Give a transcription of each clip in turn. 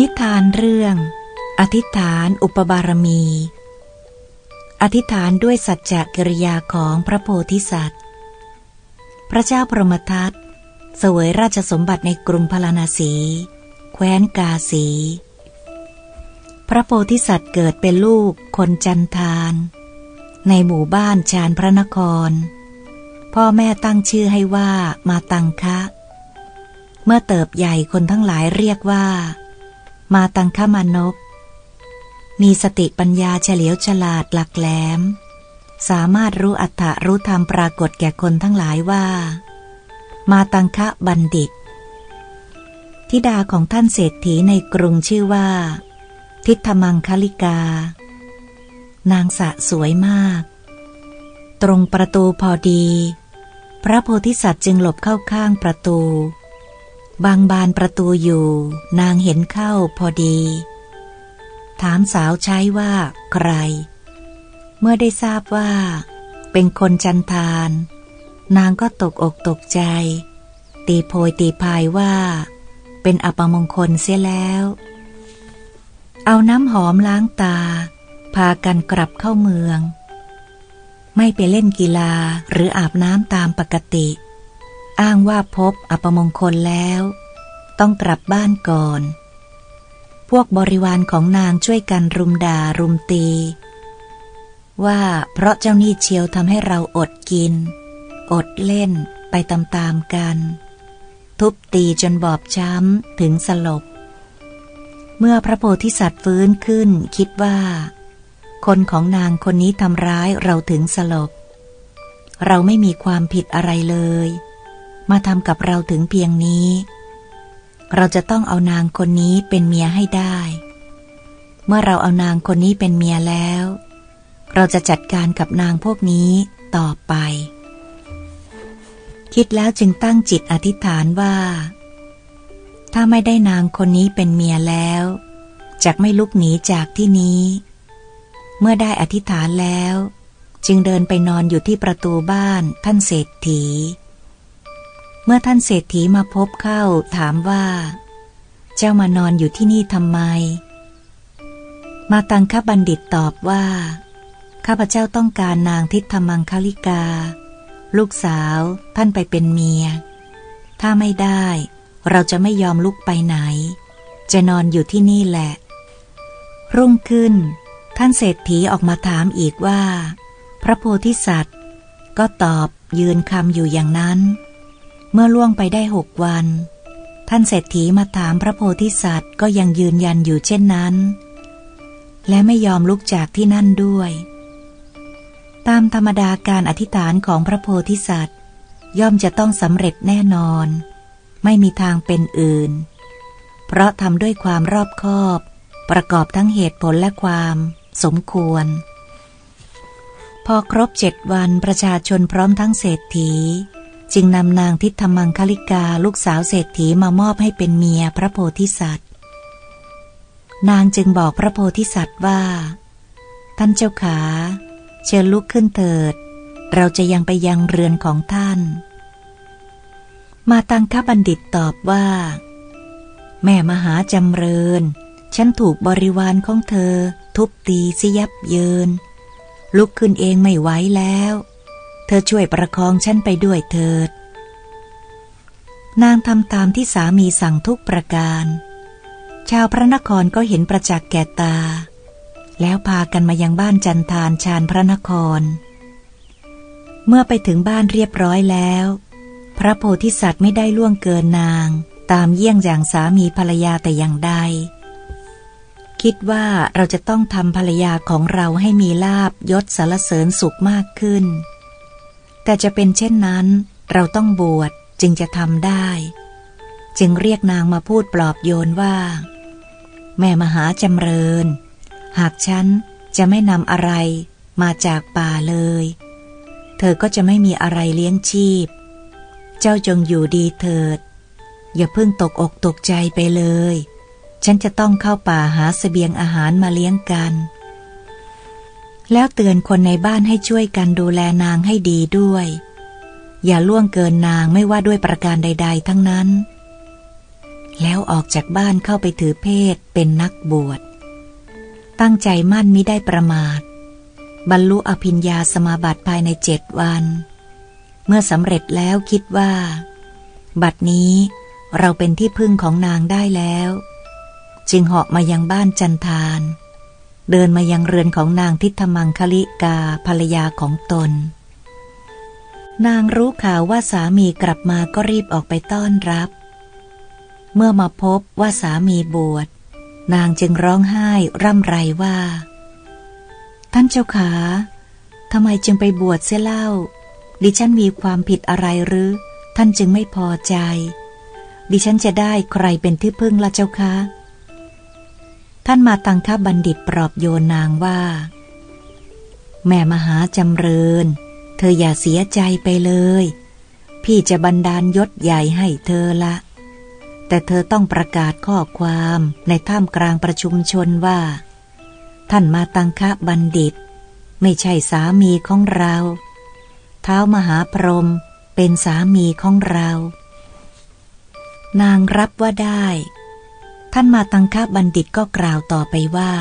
นิทานเรื่อง อธิษฐานอุปบารมี อธิษฐานด้วยสัจจะกิริยาของพระโพธิสัตว์ พระเจ้าพรหมทัตเสวยราชสมบัติในกรุงพาราณสี แคว้นกาสี พระโพธิสัตว์เกิดเป็นลูกคนจันทาน ในหมู่บ้านชานพระนคร พ่อแม่ตั้งชื่อให้ว่ามาตังคะ เมื่อเติบใหญ่คนทั้งหลายเรียกว่า มาตังคมานพมีสติปัญญาเฉลียวฉลาดหลักแหลม สามารถรู้อัตถรู้ธรรมปรากฏแก่คนทั้งหลายว่า มาตังคะบัณฑิต ธิดาของท่านเศรษฐีในกรุงชื่อว่า ทิธมังคลิกา นางสะสวยมาก ตรงประตูพอดี พระโพธิสัตว์จึงหลบเข้าข้างประตู บางบานประตูอยู่ นางเห็นเข้าพอดี ถามสาวใช้ว่าใคร เมื่อได้ทราบว่า เป็นคนจันทาน นางก็ตกอกตกใจ ตีโพยตีพายว่า เป็นอัปมงคลเสียแล้ว เอาน้ำหอมล้างตา พากันกลับเข้าเมือง ไม่ไปเล่นกีฬาหรืออาบน้ำตามปกติ อ้างว่าพบอัปมงคลแล้ว ต้องกลับบ้านก่อน พวกบริวารของนางช่วยกันรุมด่ารุมตี ว่าเพราะเจ้านี่เชียวทำให้เราอดกิน อดเล่นไปตามๆกัน ทุบตีจนบอบช้ำถึงสลบ เมื่อพระโพธิสัตว์ฟื้นขึ้นคิดว่า คนของนางคนนี้ทำร้ายเราถึงสลบ เราไม่มีความผิดอะไรเลย มาทำกับเราถึงเพียงนี้ เราจะต้องเอานางคนนี้เป็นเมียให้ได้ เมื่อเราเอานางคนนี้เป็นเมียแล้ว เราจะจัดการกับนางพวกนี้ต่อไป คิดแล้วจึงตั้งจิตอธิษฐานว่า ถ้าไม่ได้นางคนนี้เป็นเมียแล้วจะไม่ลุกหนีจากที่นี้ เมื่อได้อธิษฐานแล้ว จึงเดินไปนอนอยู่ที่ประตูบ้านท่านเศรษฐี เมื่อท่านเศรษฐีมาพบเข้าถามว่า เจ้ามานอนอยู่ที่นี่ทำไม มาตังคบัณฑิตตอบว่า ข้าพเจ้าต้องการนางทิพมังคลิกา ลูกสาวท่านไปเป็นเมีย ถ้าไม่ได้เราจะไม่ยอมลุกไปไหน จะนอนอยู่ที่นี่แหละ รุ่งขึ้น ท่านเศรษฐีออกมาถามอีกว่า พระโพธิสัตว์ ก็ตอบยืนคำอยู่อย่างนั้น เมื่อล่วงไปได้หกวัน ท่านเศรษฐีมาถามพระโพธิสัตว์ก็ยังยืนยันอยู่เช่นนั้น และไม่ยอมลุกจากที่นั่นด้วย ตามธรรมดาการอธิษฐานของพระโพธิสัตว์ ย่อมจะต้องสำเร็จแน่นอน ไม่มีทางเป็นอื่น เพราะทำด้วยความรอบคอบ ประกอบทั้งเหตุผลและความสมควร พอครบเจ็ดวันประชาชนพร้อมทั้งเศรษฐี จึงนำนางทิธมังคลิกาลูกสาวเศรษฐีมามอบให้เป็นเมียพระโพธิสัตว์ นางจึงบอกพระโพธิสัตว์ว่า ท่านเจ้าขา เชิญลุกขึ้นเถิด เราจะยังไปยังเรือนของท่าน มาตังคบัณฑิตตอบว่า แม่มหาจำเริญ ฉันถูกบริวารของเธอ ทุบตีสิยับเยิน ลุกขึ้นเองไม่ไหวแล้ว ธอช่วยประคองฉันไปด้วยเถิด นางทำตามที่สามีสั่งทุกประการ ชาวพระนครก็เห็นประจักษ์แก่ตา แล้วพากันมายังบ้านจันทานชานพระนคร เมื่อไปถึงบ้านเรียบร้อยแล้ว พระโพธิสัตว์ไม่ได้ล่วงเกินนางตามเยี่ยงอย่างสามีภรรยาแต่อย่างใด คิดว่าเราจะต้องทำภรรยาของเราให้มีลาบยศสารเสริญสุขมากขึ้น แต่จะเป็นเช่นนั้น เราต้องบวชจึงจะทำได้ จึงเรียกนางมาพูดปลอบโยนว่า แม่มหาจำเริญ หากฉันจะไม่นำอะไรมาจากป่าเลย เธอก็จะไม่มีอะไรเลี้ยงชีพ เจ้าจงอยู่ดีเถิด อย่าเพิ่งตกอกตกใจไปเลย ฉันจะต้องเข้าป่าหาสเสบียงอาหารมาเลี้ยงกัน แล้วเตือนคนในบ้านให้ช่วยกันดูแลนางให้ดีด้วย อย่าล่วงเกินนางไม่ว่าด้วยประการใด ๆ ทั้งนั้น แล้วออกจากบ้านเข้าไปถือเพศเป็นนักบวช ตั้งใจมั่นมิได้ประมาท บรรลุอภิญญาสมาบัติภายในเจ็ดวัน เมื่อสำเร็จแล้วคิดว่า บัดนี้เราเป็นที่พึ่งของนางได้แล้ว จึงเหาะมายังบ้านจันทาน เดินมายังเรือนของนางทิธมังคลิกาภรรยาของตน นางรู้ข่าวว่าสามีกลับมาก็รีบออกไปต้อนรับ เมื่อมาพบว่าสามีบวช นางจึงร้องไห้ร่ำไรว่า ท่านเจ้าขาทำไมจึงไปบวชเสียเล่า ดิฉันมีความผิดอะไรหรือ ท่านจึงไม่พอใจ ดิฉันจะได้ใครเป็นที่พึ่งละเจ้าคะ ท่านมาตังคบัณฑิตปลอบโยนนางว่า แม่มหาจำเริญ เธออย่าเสียใจไปเลย พี่จะบันดาลยศใหญ่ให้เธอละ แต่เธอต้องประกาศข้อความในท่ามกลางประชุมชนว่า ท่านมาตังคบัณฑิต ไม่ใช่สามีของเราเท้ามหาพรหมเป็นสามีของเรา นางรับว่าได้ ท่านมาตังคะบัณฑิตก็กล่าวต่อไปว่า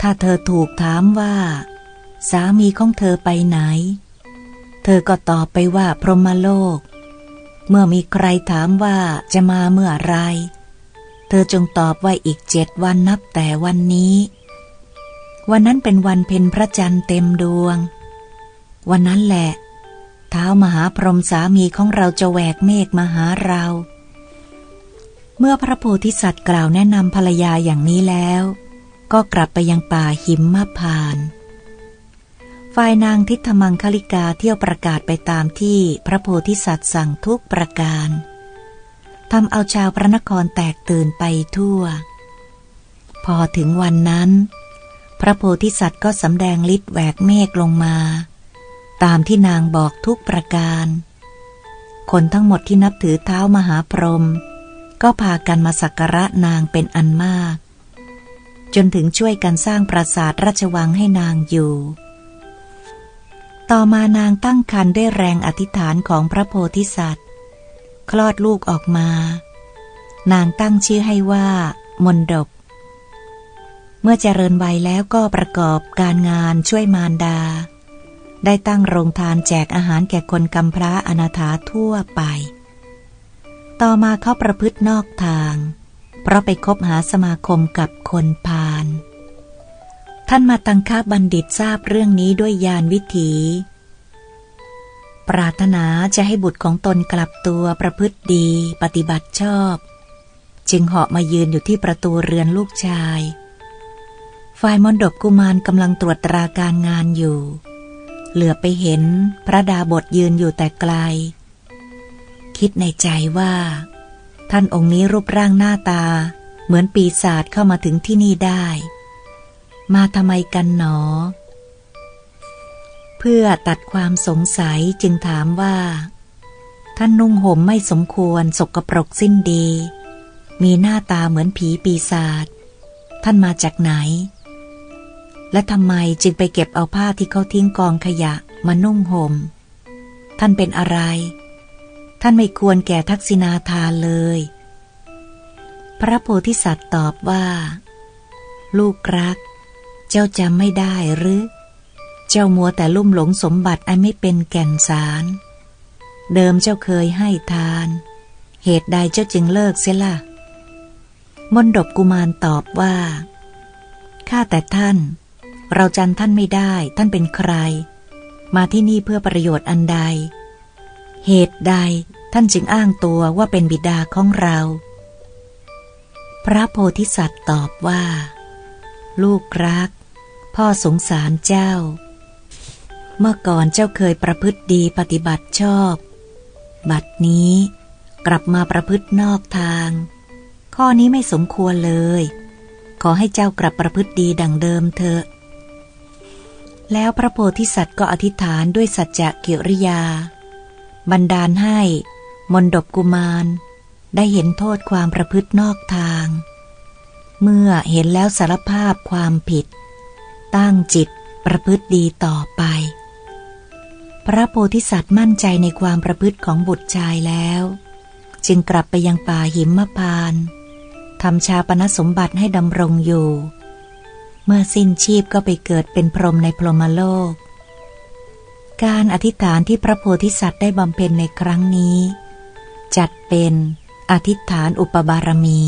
ถ้าเธอถูกถามว่า สามีของเธอไปไหน เธอก็ตอบไปว่าพรหมโลก เมื่อมีใครถามว่าจะมาเมื่อไร เธอจงตอบว่าอีกเจ็ดวันนับแต่วันนี้ วันนั้นเป็นวันเพ็ญพระจันทร์เต็มดวง วันนั้นแหละ เท้ามหาพรหมสามีของเราจะแหวกเมฆมาหาเราเเมื่อพระโพธิสัตว์กล่าวแนะนำภรรยาอย่างนี้แล้ว ก็กลับไปยังป่าหิมมะพาน ฝ่ายนางทิธมังคลิกาเที่ยวประกาศไปตามที่พระโพธิสัตว์สั่งทุกประการทำเอาชาวพระนครแตกตื่นไปทั่ว พอถึงวันนั้น พระโพธิสัตว์ก็สำแดงฤทธิ์แหวกเมฆลงมา ตามที่นางบอกทุกประการ คนทั้งหมดที่นับถือเท้ามหาพรหม ก็พากันมาสักการะนางเป็นอันมาก จนถึงช่วยกันสร้างปราสาทราชวังให้นางอยู่ ต่อมานางตั้งครรภ์ด้วยแรงอธิษฐานของพระโพธิสัตว์ คลอดลูกออกมา นางตั้งชื่อให้ว่า มนดบ เมื่อเจริญวัยแล้วก็ประกอบการงานช่วยมารดา ได้ตั้งโรงทานแจกอาหารแก่คนกำพร้าอนาถาทั่วไป ต่อมาเขาประพฤตินอกทาง เพราะไปคบหาสมาคมกับคนพาล ท่านมาตังคาบัณฑิตทราบเรื่องนี้ด้วยญาณวิถี ปรารถนาจะให้บุตรของตนกลับตัวประพฤติดีปฏิบัติชอบ จึงเหาะมายืนอยู่ที่ประตูเรือนลูกชายฝ่ายมนดบกุมารกำลังตรวจตราการงานอยู่ เหลือไปเห็นพระดาบทยืนอยู่แต่ไกล คิดในใจว่า ท่านองค์นี้รูปร่างหน้าตา เหมือนปีศาจเข้ามาถึงที่นี่ได้ มาทำไมกันหนอ เพื่อตัดความสงสัยจึงถามว่า ท่านนุ่งห่มไม่สมควรสกปรกสิ้นดี มีหน้าตาเหมือนผีปีศาจท่านมาจากไหน และทำไมจึงไปเก็บเอาผ้าที่เขาทิ้งกองขยะมานุ่งหม่ม ท่านเป็นอะไร ท่านไม่ควรแก่ทักษิณาทานเลย พระโพธิสัตว์ตอบว่า ลูกรัก เจ้าจำไม่ได้หรือ เจ้ามัวแต่ลุ่มหลงสมบัติอันไม่เป็นแก่นสาร เดิมเจ้าเคยให้ทาน เหตุใดเจ้าจึงเลิกเสียละ่ะมนดบกุมารตอบว่า ข้าแต่ท่าน เราจันท่านไม่ได้ ท่านเป็นใคร มาที่นี่เพื่อประโยชน์อันใด เหตุใดท่านจึงอ้างตัวว่าเป็นบิดาของเรา พระโพธิสัตว์ตอบว่า ลูกรัก พ่อสงสารเจ้า เมื่อก่อนเจ้าเคยประพฤติดีปฏิบัติชอบ บัดนี้กลับมาประพฤตินอกทาง ข้อนี้ไม่สมควรเลย ขอให้เจ้ากลับประพฤติดีดังเดิมเถอะ แล้วพระโพธิสัตว์ก็อธิษฐานด้วยสัจจะกิริยา บันดาลให้ มนดบกุมาร ได้เห็นโทษความประพฤตินอกทาง เมื่อเห็นแล้วสารภาพความผิด ตั้งจิตประพฤติดีต่อไป พระโพธิสัตว์มั่นใจในความประพฤติของบุตรชายแล้ว จึงกลับไปยังป่าหิมพานทำชาปนสมบัติให้ดำรงอยู่ เมื่อสิ้นชีพก็ไปเกิดเป็นพรหมในพรหมโลก การอธิษฐานที่พระโพธิสัตว์ได้บำเพ็ญในครั้งนี้ จัดเป็นอธิษฐานอุปบารมี